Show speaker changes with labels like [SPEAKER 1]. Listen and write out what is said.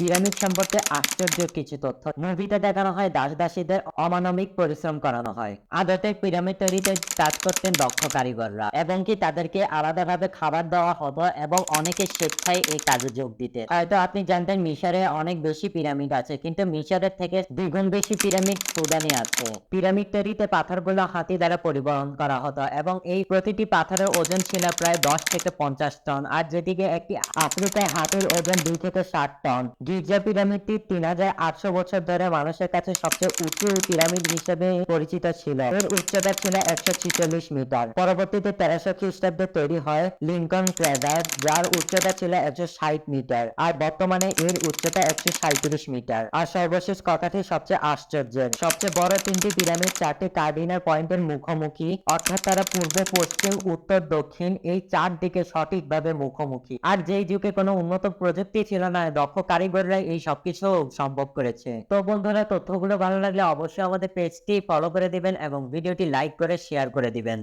[SPEAKER 1] Pyramid সম্পর্কে আশ্চর্য কিছু তথ্য। মুভিতে দেখানো হয় দাস দাসীদের অমানবিক পরিশ্রম করানো হয়। আদতে পিরামিড তৈরিতে কাজ করতেন দক্ষ কারিগররা এবং কি তাদেরকে আলাদাভাবে খাবার দেওয়া হতো এবং অনেকে স্বেচ্ছায় এই কাজে যোগ দিতে হয়তো আপনি জানতেন মিশরে অনেক বেশি পিরামিড আছে, কিন্তু মিশরের থেকে দ্বিগুণ বেশি পিরামিড সুদানে আছে। পিরামিড তৈরিতে পাথরগুলো হাতি দ্বারা পরিবহন করা হতো এবং এই প্রতিটি পাথরের ওজন ছিল প্রায় দশ থেকে পঞ্চাশ টন, আর যেদিকে একটি আফ্রিকায় হাতির ওজন দুই থেকে ষাট টন। গির্জা পিরামিডটি তিন হাজার আটশো বছর ধরে মানুষের কাছে সবচেয়ে উঁচু পিরামিড হিসেবে পরিচিত ছিল। এর উচ্চতা ছিল একশো ছিচল্লিশ মিটার। পরবর্তীতে তেরোশো খ্রিস্টাব্দে তৈরি হয় লিঙ্কন ক্রেডার যার উচ্চতা ছিল একশো ষাট মিটার আর বর্তমানে এর উচ্চতা একশো সাঁত্রিশ মিটার। আর সর্বশেষ কথাটি সবচেয়ে আশ্চর্যের। সবচেয়ে বড় তিনটি পিরামিড চারটি কার্ডিনাল পয়েন্টের মুখোমুখি, অর্থাৎ তারা পূর্ব, পশ্চিম, উত্তর, দক্ষিণ এই চার দিকে সঠিকভাবে মুখোমুখি। আর যেই যুগে কোনো উন্নত প্রযুক্তি ছিল না, দক্ষ কারিগররা এই সবকিছু সম্ভব করেছে। তো বন্ধুরা, তথ্যগুলো ভালো লাগলে অবশ্যই আমাদের পেজটি ফলো করে দিবেন এবং ভিডিওটি লাইক করে শেয়ার করে দিবেন।